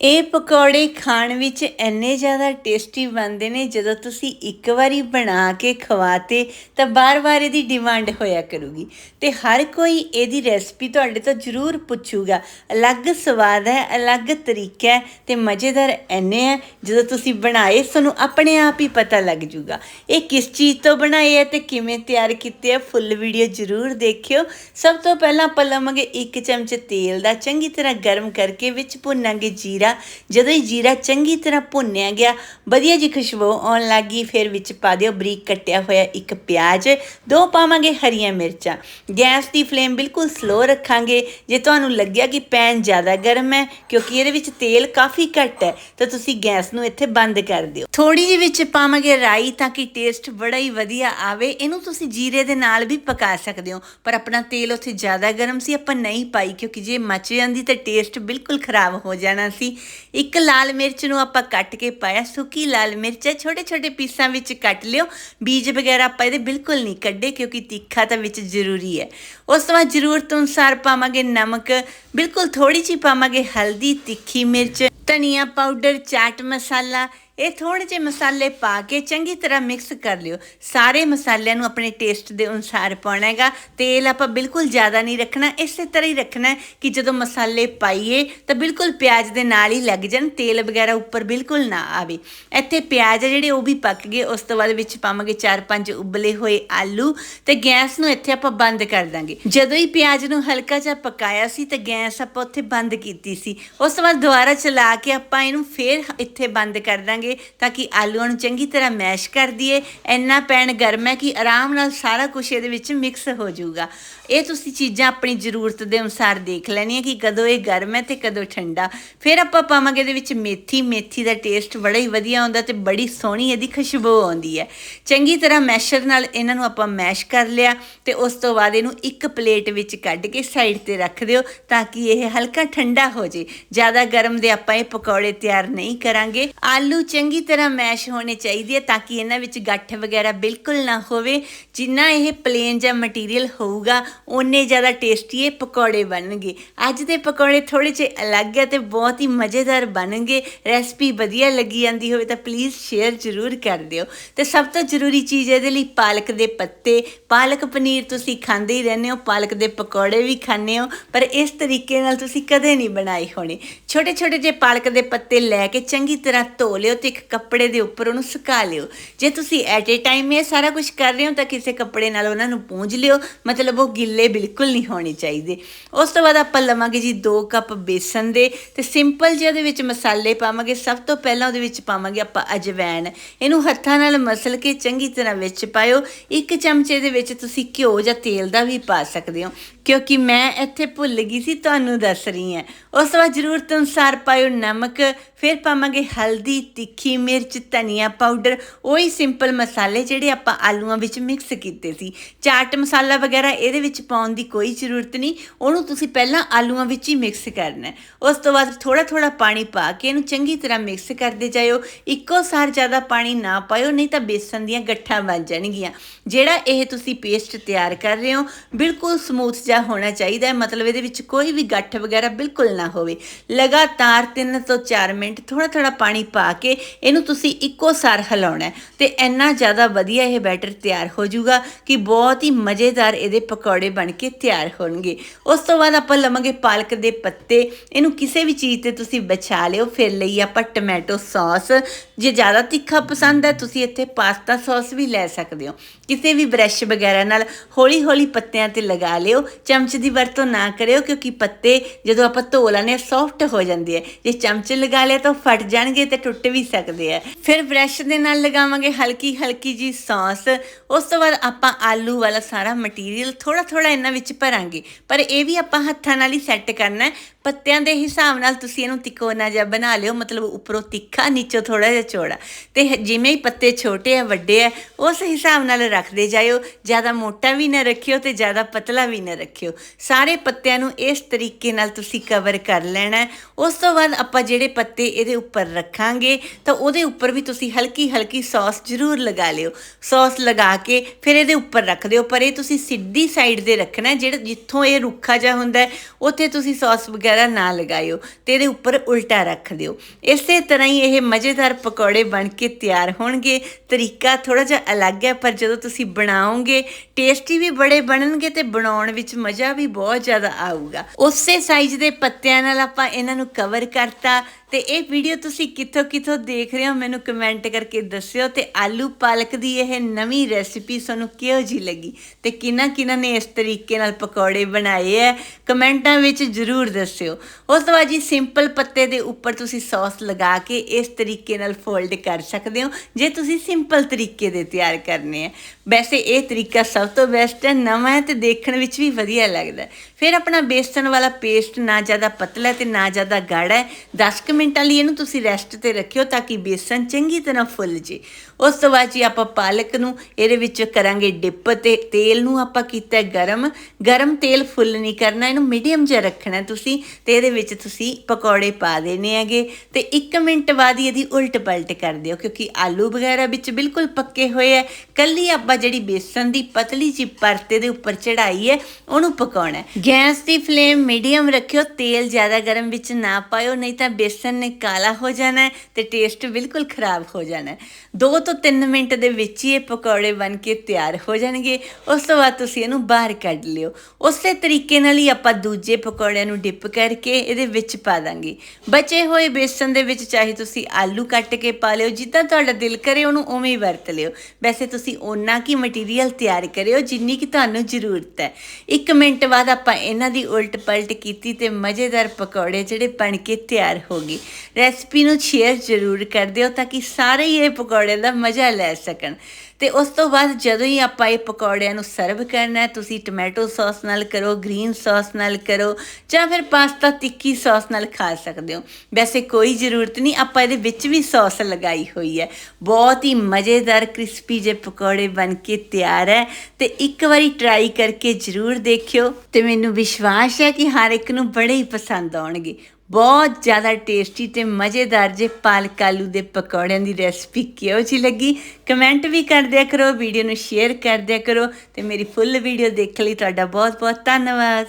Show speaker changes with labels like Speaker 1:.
Speaker 1: ਇਹ ਪਕੌੜੇ ਖਾਣ ਵਿੱਚ ਇੰਨੇ ਜ਼ਿਆਦਾ ਟੇਸਟੀ ਬਣਦੇ ਨੇ, ਜਦੋਂ ਤੁਸੀਂ ਇੱਕ ਵਾਰੀ ਬਣਾ ਕੇ ਖਵਾਤੇ, ਤਾਂ ਬਾਰ-ਬਾਰ ਇਹਦੀ ਡਿਮਾਂਡ ਹੋਇਆ ਕਰੂਗੀ। ਤੇ ਹਰ ਕੋਈ ਇਹਦੀ ਰੈਸਪੀ ਤੁਹਾਡੇ ਤੋਂ ਜ਼ਰੂਰ ਪੁੱਛੂਗਾ। ਅਲੱਗ ਸਵਾਦ ਹੈ, ਅਲੱਗ ਤਰੀਕਾ ਹੈ ਤੇ ਮਜ਼ੇਦਾਰ ਇੰਨੇ ਹੈ ਜਦੋਂ ਤੁਸੀਂ ਬਣਾਏ, ਤੁਹਾਨੂੰ ਆਪਣੇ ਆਪ ਹੀ ਪਤਾ ਲੱਗ ਜੂਗਾ। ਇਹ ਕਿਸ ਚੀਜ਼ ਤੋਂ ਬਣਾਏ ਹੈ ਤੇ ਕਿਵੇਂ ਤਿਆਰ ਕੀਤੇ ਹੈ ਫੁੱਲ ਵੀਡੀਓ ਜ਼ਰੂਰ ਦੇਖਿਓ। ਸਭ ਤੋਂ ਪਹਿਲਾਂ ਆਪਾਂ ਲਵਾਂਗੇ ਇੱਕ ਚਮਚ ਤੇਲ ਦਾ, ਚੰਗੀ ਤਰ੍ਹਾਂ ਗਰਮ ਕਰਕੇ, ਵਿੱਚ ਭੁੰਨਾਂਗੇ ਜੀਰਾ ਜਦੋਂ ਇਹ ਜੀਰਾ ਚੰਗੀ ਤਰ੍ਹਾਂ ਭੁੰਨਿਆ ਗਿਆ, ਵਧੀਆ ਜੀ ਖੁਸ਼ਬੂ ਆਉਣ ਲੱਗੀ, ਫਿਰ ਵਿੱਚ ਪਾ ਦਿਓ ਬਰੀਕ ਕੱਟਿਆ ਹੋਇਆ ਇੱਕ ਪਿਆਜ਼, ਦੋ ਪਾਵਾਂਗੇ ਹਰੀਆਂ ਮਿਰਚਾਂ। ਗੈਸ ਦੀ ਫਲੇਮ ਬਿਲਕੁਲ ਸਲੋ ਰੱਖਾਂਗੇ। ਜੇ ਤੁਹਾਨੂੰ ਲੱਗਿਆ ਕਿ ਪੈਨ ਜ਼ਿਆਦਾ ਗਰਮ ਹੈ, ਕਿਉਂਕਿ ਇਹਦੇ ਵਿੱਚ ਤੇਲ ਕਾਫੀ ਘੱਟ ਹੈ, ਤਾਂ ਤੁਸੀਂ ਗੈਸ ਨੂੰ ਇੱਥੇ ਬੰਦ ਕਰ ਦਿਓ। ਥੋੜੀ ਜਿਹੀ ਵਿੱਚ ਪਾਵਾਂਗੇ ਰਾਈ ਤਾਂ ਕਿ ਟੇਸਟ ਬੜਾ ਹੀ ਵਧੀਆ ਆਵੇ। ਇਹਨੂੰ ਤੁਸੀਂ ਜੀਰੇ ਦੇ ਨਾਲ ਵੀ ਪਕਾ ਸਕਦੇ ਹੋ, ਪਰ ਆਪਣਾ ਤੇਲ ਉੱਥੇ ਜ਼ਿਆਦਾ ਗਰਮ ਸੀ, ਆਪਾਂ ਨਹੀਂ ਪਾਈ, ਕਿਉਂਕਿ ਜੇ ਮੱਚ ਜਾਂਦੀ ਤਾਂ ਟੇਸਟ ਬਿਲਕੁਲ ਖਰਾਬ ਹੋ ਜਾਣਾ ਸੀ। ਇੱਕ ਲਾਲ ਮਿਰਚ ਨੂੰ ਆਪਾਂ ਕੱਟ ਕੇ ਪਾਇਆ, ਸੁੱਕੀ ਲਾਲ ਮਿਰਚ ਹੈ ਛੋਟੇ ਛੋਟੇ ਪੀਸਾਂ ਵਿੱਚ ਕੱਟ ਲਿਓ। ਬੀਜ ਵਗੈਰਾ ਆਪਾਂ ਇਹਦੇ ਬਿਲਕੁਲ ਨਹੀਂ ਕੱਢੇ, ਕਿਉਂਕਿ ਤਿੱਖਾ ਤਾਂ ਵਿੱਚ ਜ਼ਰੂਰੀ ਹੈ। ਉਸ ਤੋਂ ਬਾਅਦ ਜ਼ਰੂਰਤ ਅਨੁਸਾਰ ਪਾਵਾਂਗੇ ਨਮਕ, ਬਿਲਕੁਲ ਥੋੜੀ ਜਿਹੀ ਪਾਵਾਂਗੇ ਹਲਦੀ, ਤਿੱਖੀ ਮਿਰਚ, ਧਨੀਆ ਪਾਊਡਰ, ਚਾਟ ਮਸਾਲਾ ਇਹ ਥੋੜੇ ਜਿਹੇ ਮਸਾਲੇ ਪਾ ਕੇ ਚੰਗੀ ਤਰ੍ਹਾਂ ਮਿਕਸ ਕਰ ਲਿਓ। ਸਾਰੇ ਮਸਾਲਿਆਂ ਨੂੰ ਆਪਣੇ ਟੇਸਟ ਦੇ ਅਨੁਸਾਰ ਪਾਉਣਾ ਹੈਗਾ। ਤੇਲ ਆਪਾਂ ਬਿਲਕੁਲ ਜ਼ਿਆਦਾ ਨਹੀਂ ਰੱਖਣਾ, ਇਸੇ ਤਰ੍ਹਾਂ ਹੀ ਰੱਖਣਾ ਕਿ ਜਦੋਂ ਮਸਾਲੇ ਪਾਈਏ ਤਾਂ ਬਿਲਕੁਲ ਪਿਆਜ਼ ਦੇ ਨਾਲ ਹੀ ਲੱਗ ਜਾਣ, ਤੇਲ ਵਗੈਰਾ ਉੱਪਰ ਬਿਲਕੁਲ ਨਾ ਆਵੇ। ਇੱਥੇ ਪਿਆਜ਼ ਆ ਜਿਹੜੇ ਉਹ ਵੀ ਪੱਕ ਗਏ, ਉਸ ਤੋਂ ਬਾਅਦ ਵਿੱਚ ਪਾਵਾਂਗੇ 4-5 ਉਬਲੇ ਹੋਏ ਆਲੂ ਤੇ ਗੈਸ ਨੂੰ ਇੱਥੇ ਆਪਾਂ ਬੰਦ ਕਰ ਦਾਂਗੇ। ਜਦੋਂ ਹੀ ਪਿਆਜ਼ ਨੂੰ ਹਲਕਾ ਜਿਹਾ ਪਕਾਇਆ ਸੀ ਤਾਂ ਗੈਸ ਆਪਾਂ ਉੱਥੇ ਬੰਦ ਕੀਤੀ ਸੀ। ਉਸ ਤੋਂ ਬਾਅਦ ਦੁਬਾਰਾ ਚਲਾ ਕੇ ਆਪਾਂ ਇਹਨੂੰ ਫੇਰ ਇੱਥੇ ਬੰਦ ਕਰ ਦਾਂਗੇ। ਤਾਂ ਕਿ ਆਲੂਆਂ ਨੂੰ ਚੰਗੀ ਤਰ੍ਹਾਂ ਮੈਸ਼ ਕਰ ਦਈਏ। ਇੰਨਾ ਪੈਣ ਗਰਮ ਹੈ ਕਿ ਆਰਾਮ ਨਾਲ ਸਾਰਾ ਕੁਝ ਇਹਦੇ ਵਿੱਚ ਮਿਕਸ ਹੋ ਜਾਊਗਾ। ਇਹ ਤੁਸੀਂ ਚੀਜ਼ਾਂ ਆਪਣੀ ਜ਼ਰੂਰਤ ਦੇ ਅਨੁਸਾਰ ਦੇਖ ਲੈਣੀਆਂ ਕਿ ਕਦੋਂ ਇਹ ਗਰਮ ਹੈ ਤੇ ਕਦੋਂ ਠੰਡਾ। ਫਿਰ ਆਪਾਂ ਪਾਵਾਂਗੇ ਇਹਦੇ ਵਿੱਚ ਮੇਥੀ। ਮੇਥੀ ਦਾ ਟੇਸਟ ਬੜਾ ਹੀ ਵਧੀਆ ਆਉਂਦਾ ਤੇ ਬੜੀ ਸੋਹਣੀ ਇਹਦੀ ਖੁਸ਼ਬੂ ਆਉਂਦੀ ਹੈ। ਚੰਗੀ ਤਰ੍ਹਾਂ ਮੈਸ਼ਰ ਨਾਲ ਇਹਨਾਂ ਨੂੰ ਆਪਾਂ ਮੈਸ਼ ਕਰ ਲਿਆ ਤੇ ਉਸ ਤੋਂ ਬਾਅਦ ਇਹਨੂੰ ਇੱਕ ਪਲੇਟ ਵਿੱਚ ਕੱਢ ਕੇ ਸਾਈਡ ਤੇ ਰੱਖ ਦਿਓ ਤਾਂ ਕਿ ਇਹ ਹਲਕਾ ਠੰਡਾ ਹੋ ਜੇ ਜ਼ਿਆਦਾ ਗਰਮ ਦੇ ਆਪਾਂ ਇਹ ਪਕੌੜੇ ਤਿਆਰ ਨਹੀਂ ਕਰਾਂਗੇ। ਆਲੂ ਚੰਗੀ ਤਰ੍ਹਾਂ ਮੈਸ਼ ਹੋਣੇ ਚਾਹੀਦੇ ਹੈ ਤਾਂ ਕਿ ਇਹਨਾਂ ਵਿੱਚ ਗੱਠ ਵਗੈਰਾ ਬਿਲਕੁਲ ਨਾ ਹੋਵੇ। ਜਿੰਨਾ ਇਹ ਪਲੇਨ ਜਾਂ ਮਟੀਰੀਅਲ ਹੋਊਗਾ, ਓਨੇ ਜ਼ਿਆਦਾ ਟੇਸਟੀ ਇਹ ਪਕੌੜੇ ਬਣਨਗੇ। ਅੱਜ ਦੇ ਪਕੌੜੇ ਥੋੜੇ ਜਿਹੇ ਅਲੱਗ ਹੈ ਤੇ ਬਹੁਤ ਹੀ ਮਜ਼ੇਦਾਰ ਬਣਨਗੇ। ਰੈਸਪੀ ਵਧੀਆ ਲੱਗੀ ਜਾਂਦੀ ਹੋਵੇ ਤਾਂ ਪਲੀਜ਼ ਸ਼ੇਅਰ ਜ਼ਰੂਰ ਕਰ ਦਿਓ। ਤੇ ਸਭ ਤੋਂ ਜ਼ਰੂਰੀ ਚੀਜ਼ ਇਹਦੇ ਲਈ ਪਾਲਕ ਦੇ ਪੱਤੇ। ਪਾਲਕ ਪਨੀਰ ਤੁਸੀਂ ਖਾਂਦੇ ਹੀ ਰਹਿੰਦੇ ਹੋ, ਪਾਲਕ ਦੇ ਪਕੌੜੇ ਵੀ ਖਾਂਦੇ ਹੋ, ਪਰ ਇਸ ਤਰੀਕੇ ਨਾਲ ਤੁਸੀਂ ਕਦੇ ਨਹੀਂ ਬਣਾਏ ਹੋਣੇ। ਛੋਟੇ ਛੋਟੇ ਜਿਹੇ ਪਾਲਕ ਦੇ ਪੱਤੇ ਲੈ ਕੇ ਚੰਗੀ ਤਰ੍ਹਾਂ ਧੋ ਲਿਓ ਇੱਕ ਕੱਪੜੇ ਦੇ ਉੱਪਰ ਉਹਨੂੰ ਸੁਕਾ ਲਿਓ। ਜੇ ਤੁਸੀਂ ਐਟ ਏ ਟਾਈਮ ਇਹ ਸਾਰਾ ਕੁਝ ਕਰ ਰਹੇ ਹੋ ਤਾਂ ਕਿਸੇ ਕੱਪੜੇ ਨਾਲ ਉਹਨਾਂ ਨੂੰ ਪੂੰਝ ਲਿਓ। ਮਤਲਬ ਉਹ ਗਿੱਲੇ ਬਿਲਕੁਲ ਨਹੀਂ ਹੋਣੇ ਚਾਹੀਦੇ। ਉਸ ਤੋਂ ਬਾਅਦ ਆਪਾਂ ਲਵਾਂਗੇ ਜੀ 2 ਕੱਪ ਬੇਸਨ ਦੇ ਤੇ ਸਿੰਪਲ ਜਿਹੇ ਉਹਦੇ ਵਿੱਚ ਮਸਾਲੇ ਪਾਵਾਂਗੇ। ਸਭ ਤੋਂ ਪਹਿਲਾਂ ਉਹਦੇ ਵਿੱਚ ਪਾਵਾਂਗੇ ਆਪਾਂ ਅਜਵੈਨ ਇਹਨੂੰ ਹੱਥਾਂ ਨਾਲ ਮਸਲ ਕੇ ਚੰਗੀ ਤਰ੍ਹਾਂ ਵਿੱਚ ਪਾਇਓ। ਇੱਕ ਚਮਚੇ ਦੇ ਵਿੱਚ ਤੁਸੀਂ ਘਿਓ ਜਾਂ ਤੇਲ ਦਾ ਵੀ ਪਾ ਸਕਦੇ ਹੋ। ਕਿਉਂਕਿ ਮੈਂ ਇੱਥੇ ਭੁੱਲ ਗਈ ਸੀ, ਤੁਹਾਨੂੰ ਦੱਸ ਰਹੀ ਹਾਂ। ਉਸ ਤੋਂ ਬਾਅਦ ਜ਼ਰੂਰਤ ਅਨੁਸਾਰ ਪਾਇਓ ਨਮਕ। ਫਿਰ ਪਾਵਾਂਗੇ ਹਲਦੀ, ਤਿੱਖੀ ਮਿਰਚ, ਧਨੀਆ ਪਾਊਡਰ ਉਹੀ ਸਿੰਪਲ ਮਸਾਲੇ ਜਿਹੜੇ ਆਪਾਂ ਆਲੂਆਂ ਵਿੱਚ ਮਿਕਸ ਕੀਤੇ ਸੀ। ਚਾਟ ਮਸਾਲਾ ਵਗੈਰਾ ਇਹਦੇ ਵਿੱਚ ਪਾਉਣ ਦੀ ਕੋਈ ਜ਼ਰੂਰਤ ਨਹੀਂ, ਉਹਨੂੰ ਤੁਸੀਂ ਪਹਿਲਾਂ ਆਲੂਆਂ ਵਿੱਚ ਹੀ ਮਿਕਸ ਕਰਨਾ ਉਸ ਤੋਂ ਬਾਅਦ ਥੋੜਾ ਥੋੜਾ ਪਾਣੀ ਪਾ ਕੇ ਇਹਨੂੰ ਚੰਗੀ ਤਰ੍ਹਾਂ ਮਿਕਸ ਕਰਦੇ ਜਾਇਓ। ਇੱਕੋ ਸਾਰ ਜ਼ਿਆਦਾ ਪਾਣੀ ਨਾ ਪਾਇਓ, ਨਹੀਂ ਤਾਂ ਬੇਸਨ ਦੀਆਂ ਗੱਠਾਂ ਬਣ ਜਾਣਗੀਆਂ। ਜਿਹੜਾ ਇਹ ਤੁਸੀਂ ਪੇਸਟ ਤਿਆਰ ਕਰ ਰਹੇ ਹੋ, ਬਿਲਕੁਲ ਸਮੂਥ ਜਿਹਾ ਹੋਣਾ ਚਾਹੀਦਾ ਹੈ। ਮਤਲਬ ਇਹਦੇ ਵਿੱਚ ਕੋਈ ਵੀ ਗੱਠ ਵਗੈਰਾ ਬਿਲਕੁਲ ਨਾ ਹੋਵੇ। ਲਗਾਤਾਰ 3 ਤੋਂ 4 ਮਿੰਟ ਥੋੜਾ ਥੋੜਾ ਪਾਣੀ ਪਾ ਕੇ ਇਹਨੂੰ ਤੁਸੀਂ ਇੱਕੋ ਸਾਰ ਹਿਲਾਉਣਾ ਹੈ। ਤੇ ਇੰਨਾ ਜ਼ਿਆਦਾ ਵਧੀਆ ਇਹ ਬੈਟਰ ਤਿਆਰ ਹੋ ਜਾਊਗਾ ਕਿ ਬਹੁਤ ਹੀ ਮਜ਼ੇਦਾਰ ਇਹਦੇ ਪਕੌੜੇ ਬਣ ਕੇ ਤਿਆਰ ਹੋਣਗੇ। ਉਸ ਤੋਂ ਬਾਅਦ ਆਪਾਂ ਲਵਾਂਗੇ ਪਾਲਕ ਦੇ ਪੱਤੇ। ਇਹਨੂੰ ਕਿਸੇ ਵੀ ਚੀਜ਼ ਤੇ ਤੁਸੀਂ ਬਚਾ ਲਿਓ। ਫਿਰ ਲਈ ਆਪਾਂ ਟੋਮੈਟੋ ਸੌਸ। ਜੇ ਜ਼ਿਆਦਾ ਤਿੱਖਾ ਪਸੰਦ ਹੈ, ਤੁਸੀਂ ਇੱਥੇ ਪਾਸਤਾ ਸੌਸ ਵੀ ਲੈ ਸਕਦੇ ਹੋ। ਕਿਸੇ ਵੀ ਬ੍ਰਸ਼ ਵਗੈਰਾ ਨਾਲ ਹੌਲੀ ਹੌਲੀ ਪੱਤਿਆਂ ਤੇ ਲਗਾ ਲਿਓ। ਚਮਚ ਦੀ ਵਰਤੋਂ ਨਾ ਕਰਿਓ, ਕਿਉਂਕਿ ਪੱਤੇ ਜਦੋਂ ਆਪਾਂ ਧੋ ਲੈਣੇ ਸੌਫਟ ਹੋ ਜਾਂਦੇ ਆ। ਜੇ ਚਮਚ ਲਗਾ ਲਿਆ ਤਾਂ ਫਟ ਜਾਣਗੇ ਤੇ ਟੁੱਟ ਵੀ ਸਕਦੇ ਆ। ਫਿਰ ਬ੍ਰਸ਼ ਦੇ ਨਾਲ ਲਗਾਵਾਂਗੇ ਹਲਕੀ ਹਲਕੀ ਜੀ ਸੌਸ ਉਸ ਤੋਂ ਬਾਅਦ ਆਪਾਂ ਆਲੂ ਵਾਲਾ ਸਾਰਾ ਮਟੀਰੀਅਲ ਥੋੜਾ ਥੋੜਾ ਇਹਨਾਂ ਵਿੱਚ ਭਰਾਂਗੇ। ਪਰ ਇਹ ਵੀ ਆਪਾਂ ਹੱਥਾਂ ਨਾਲ ਹੀ ਸੈੱਟ ਕਰਨਾ ਪੱਤਿਆਂ ਦੇ ਹਿਸਾਬ ਨਾਲ ਤੁਸੀਂ ਇਹਨੂੰ ਤਿਕੋਨਾ ਜਿਹਾ ਬਣਾ ਲਿਓ, ਮਤਲਬ ਉੱਪਰੋਂ ਤਿੱਖਾ, ਨੀਚੋਂ ਥੋੜਾ ਜਿਹਾ ਚੌੜਾ। ਤੇ ਜਿਵੇਂ ਹੀ ਪੱਤੇ ਛੋਟੇ ਆ, ਵੱਡੇ ਆ, ਉਸ ਹਿਸਾਬ ਨਾਲ ਰੱਖਦੇ ਜਾਇਓ। ਜ਼ਿਆਦਾ ਮੋਟਾ ਵੀ ਨਾ ਰੱਖਿਓ ਤੇ ਜ਼ਿਆਦਾ ਪਤਲਾ ਵੀ ਨਾ ਰੱਖਿਓ। ਸਾਰੇ ਪੱਤਿਆਂ ਨੂੰ ਇਸ ਤਰੀਕੇ ਨਾਲ ਤੁਸੀਂ ਕਵਰ ਕਰ ਲੈਣਾ ਉਸ ਤੋਂ ਬਾਅਦ ਆਪਾਂ ਜਿਹੜੇ ਪੱਤੇ ਇਹਦੇ ਉੱਪਰ ਰੱਖਾਂਗੇ, ਤਾਂ ਉਹਦੇ ਉੱਪਰ ਵੀ ਤੁਸੀਂ ਹਲਕੀ ਹਲਕੀ ਸੌਸ ਜ਼ਰੂਰ ਲਗਾ ਲਿਓ। ਸੌਸ ਲਗਾ ਕੇ ਫਿਰ ਇਹਦੇ ਉੱਪਰ ਰੱਖ ਦਿਓ। ਪਰ ਇਹ ਤੁਸੀਂ ਸਿੱਧੀ ਸਾਈਡ ਤੇ ਰੱਖਣਾ ਜਿਹੜਾ ਜਿੱਥੋਂ ਇਹ ਰੁੱਖਾ ਜਿਹਾ ਹੁੰਦਾ ਉੱਥੇ ਤੁਸੀਂ ਸੌਸ ਵਗੈਰਾ ਵਗੈਰਾ ਨਾ ਲਗਾਇਓ ਤੇ ਇਹਦੇ ਉੱਪਰ ਉਲਟਾ ਰੱਖ ਦਿਓ। ਇਸੇ ਤਰ੍ਹਾਂ ਹੀ ਇਹ ਮਜ਼ੇਦਾਰ ਪਕੌੜੇ ਬਣ ਕੇ ਤਿਆਰ ਹੋਣਗੇ। ਤਰੀਕਾ ਥੋੜਾ ਜਿਹਾ ਅਲੱਗ ਹੈ, ਪਰ ਜਦੋਂ ਤੁਸੀਂ ਬਣਾਓਗੇ, ਟੇਸਟੀ ਵੀ ਬੜੇ ਬਣਨਗੇ ਤੇ ਬਣਾਉਣ ਵਿੱਚ ਮਜ਼ਾ ਵੀ ਬਹੁਤ ਜ਼ਿਆਦਾ ਆਊਗਾ। ਉਸੇ ਸਾਈਜ਼ ਦੇ ਪੱਤਿਆਂ ਨਾਲ ਆਪਾਂ ਇਹਨਾਂ ਨੂੰ ਕਵਰ ਕਰਤਾ। ਤੇ ਇਹ ਵੀਡੀਓ ਤੁਸੀਂ ਕਿੱਥੋਂ ਕਿੱਥੋਂ ਦੇਖ ਰਹੇ ਹੋ, ਮੈਨੂੰ ਕਮੈਂਟ ਕਰਕੇ ਦੱਸਿਓ ਤੇ ਆਲੂ ਪਾਲਕ ਦੀ ਇਹ ਨਵੀਂ ਰੈਸਿਪੀ ਤੁਹਾਨੂੰ ਕਿਹੋ ਜੀ ਲੱਗੀ ਤੇ ਕਿਹਨਾਂ ਕਿਹਨਾਂ ਨੇ ਇਸ ਤਰੀਕੇ ਨਾਲ ਪਕੌੜੇ ਬਣਾਏ ਐ, ਕਮੈਂਟਾਂ ਵਿੱਚ ਜਰੂਰ ਦੱਸਿਓ। ਉਸ ਤੋਂ ਬਾਅਦ ਜੀ ਸਿੰਪਲ ਪੱਤੇ ਦੇ ਉੱਪਰ ਤੁਸੀਂ ਸੌਸ ਲਗਾ ਕੇ ਇਸ ਤਰੀਕੇ ਨਾਲ ਫੋਲਡ ਕਰ ਸਕਦੇ ਹੋ, ਜੇ ਤੁਸੀਂ ਸਿੰਪਲ ਤਰੀਕੇ ਦੇ ਤਿਆਰ ਕਰਨੇ ਆ ਵੈਸੇ ਇਹ ਤਰੀਕਾ ਸਭ ਤੋਂ ਬੈਸਟ ਹੈ ਨਵਾਂ ਹੈ ਤੇ ਦੇਖਣ ਵਿੱਚ ਵੀ ਵਧੀਆ ਲੱਗਦਾ ਫਿਰ ਆਪਣਾ ਬੇਸਨ ਵਾਲਾ ਪੇਸਟ ਨਾ ਜ਼ਿਆਦਾ ਪਤਲਾ ਤੇ ਨਾ ਜ਼ਿਆਦਾ ਗਾੜਾ ਹੈ 10 ਕੁ ਮਿੰਟਾਂ ਲਈ ਇਹਨੂੰ ਤੁਸੀਂ ਰੈਸਟ ਤੇ ਰੱਖਿਓ ਤਾਂ ਕਿ ਬੇਸਨ ਚੰਗੀ ਤਰ੍ਹਾਂ ਫੁੱਲ ਜੇ। ਉਸ ਤੋਂ ਬਾਅਦ ਜੀ ਆਪਾਂ ਪਾਲਕ ਨੂੰ ਇਹਦੇ ਵਿੱਚ ਕਰਾਂਗੇ ਡਿਪ ਤੇ ਤੇਲ ਨੂੰ ਆਪਾਂ ਕੀਤਾ ਗਰਮ। ਗਰਮ ਤੇਲ ਫੁੱਲ ਨਹੀਂ ਕਰਨਾ, ਇਹਨੂੰ ਮੀਡੀਅਮ ਜਿਹਾ ਰੱਖਣਾ ਤੁਸੀਂ ਤੇ ਇਹਦੇ ਵਿੱਚ ਤੁਸੀਂ ਪਕੌੜੇ ਪਾ ਦੇਣੇ ਹੈਗੇ ਤੇ 1 ਮਿੰਟ ਬਾਅਦ ਹੀ ਇਹਦੀ ਉਲਟ ਪਲਟ ਕਰ ਦਿਓ ਕਿਉਂਕਿ ਆਲੂ ਵਗੈਰਾ ਵਿੱਚ ਬਿਲਕੁਲ ਪੱਕੇ ਹੋਏ ਹੈ ਕੱਲੀ ਆਪਾਂ ਜਿਹੜੀ ਬੇਸਨ ਦੀ ਪਤਲੀ ਜਿਹੀ ਪਰਤੇ ਦੇ ਉੱਪਰ ਚੜਾਈ ਹੈ, ਉਹਨੂੰ ਪਕਾਉਣਾ ਗੈਸ ਦੀ ਫਲੇਮ ਮੀਡੀਅਮ ਰੱਖਿਓ, ਤੇਲ ਜ਼ਿਆਦਾ ਗਰਮ ਵਿੱਚ ਨਾ ਪਾਇਓ, ਨਹੀਂ ਤਾਂ ਬੇਸਨ ਨੇ ਕਾਲਾ ਹੋ ਜਾਣਾ ਹੈ ਤੇ ਟੇਸਟ ਬਿਲਕੁਲ ਖਰਾਬ ਹੋ ਜਾਣਾ ਹੈ। 2 ਤੋਂ 3 ਮਿੰਟ ਦੇ ਵਿੱਚ ਹੀ ਇਹ ਪਕੌੜੇ ਬਣ ਕੇ ਤਿਆਰ ਹੋ ਜਾਣਗੇ। ਉਸ ਤੋਂ ਬਾਅਦ ਤੁਸੀਂ ਇਹਨੂੰ ਬਾਹਰ ਕੱਢ ਲਿਓ। ਉਸੇ ਤਰੀਕੇ ਨਾਲ ਹੀ ਆਪਾਂ ਦੂਜੇ ਪਕੌੜਿਆਂ ਨੂੰ ਡਿਪ ਕਰਕੇ ਇਹਦੇ ਵਿੱਚ ਪਾ ਦਾਂਗੇ। ਬਚੇ ਹੋਏ ਬੇਸਨ ਦੇ ਵਿੱਚ ਚਾਹੇ ਤੁਸੀਂ ਆਲੂ ਕੱਟ ਕੇ ਪਾ ਲਿਓ, ਜਿੱਦਾਂ ਤੁਹਾਡਾ ਦਿਲ ਕਰੇ ਉਹਨੂੰ ਉਵੇਂ ਹੀ ਵਰਤ ਲਿਓ। ਵੈਸੇ ਤੁਸੀਂ ਓਨਾ ਕੀ ਮਟੀਰੀਅਲ ਤਿਆਰ ਕਰਿਓ ਜਿੰਨੀ ਕਿ ਤੁਹਾਨੂੰ ਜ਼ਰੂਰਤ ਹੈ। 1 ਮਿੰਟ ਬਾਅਦ ਆਪਾਂ ਇਹਨਾਂ ਦੀ ਉਲਟ ਪਲਟ ਕੀਤੀ ਤੇ ਮਜ਼ੇਦਾਰ ਪਕੌੜੇ ਜਿਹੜੇ ਬਣ ਕੇ ਤਿਆਰ ਹੋ ਗਏ। ਰੈਸਪੀ ਨੂੰ ਸ਼ੇਅਰ ਜ਼ਰੂਰ ਕਰ ਦਿਓ ਤਾਂ ਕਿ ਸਾਰੇ ਹੀ ਇਹ ਪਕੌੜੇ ਦਾ ਮਜ਼ਾ ਲੈ ਸਕਣ। ਤੇ ਉਸ ਤੋਂ ਬਾਅਦ ਜਦੋਂ ਹੀ ਆਪਾਂ ਇਹ ਪਕੌੜਿਆਂ ਨੂੰ ਸਰਵ ਕਰਨਾ ਹੈ, ਤੁਸੀਂ ਟੋਮੈਟੋ ਸੌਸ ਨਾਲ ਕਰੋ, ਗ੍ਰੀਨ ਸੌਸ ਨਾਲ ਕਰੋ, ਜਾਂ ਫਿਰ ਪਾਸਤਾ ਤਿੱਖੀ ਸੌਸ ਨਾਲ ਖਾ ਸਕਦੇ ਹੋ। ਵੈਸੇ ਕੋਈ ਜ਼ਰੂਰਤ ਨਹੀਂ, ਆਪਾਂ ਇਹਦੇ ਵਿੱਚ ਵੀ ਸੌਸ ਲਗਾਈ ਹੋਈ ਹੈ। ਬਹੁਤ ਹੀ ਮਜ਼ੇਦਾਰ, ਕ੍ਰਿਸਪੀ ਜੇ ਪਕੌੜੇ ਬਣ ਕੇ ਤਿਆਰ ਹੈ ਤੇ ਇੱਕ ਵਾਰੀ ਟਰਾਈ ਕਰਕੇ ਜ਼ਰੂਰ ਦੇਖਿਓ ਤੇ ਮੈਨੂੰ ਵਿਸ਼ਵਾਸ ਹੈ ਕਿ ਹਰ ਇੱਕ ਨੂੰ ਬੜੇ ਹੀ ਪਸੰਦ ਆਉਣਗੇ। ਬਹੁਤ ਜ਼ਿਆਦਾ ਟੇਸਟੀ ਤੇ ਮਜ਼ੇਦਾਰ ਜੇ ਪਾਲਕ ਆਲੂ ਦੇ ਪਕੌੜਿਆਂ ਦੀ ਰੈਸਪੀ ਕਿਹੋ ਜਿਹੀ ਲੱਗੀ ਕਮੈਂਟ ਵੀ ਕਰ ਕਰ ਦਿਆ ਕਰੋ, ਵੀਡੀਓ ਨੂੰ ਸ਼ੇਅਰ ਕਰ ਦਿਆ ਕਰੋ ਤੇ ਮੇਰੀ ਫੁੱਲ ਵੀਡੀਓ ਦੇਖਣ ਲਈ ਤੁਹਾਡਾ ਬਹੁਤ ਬਹੁਤ ਧੰਨਵਾਦ।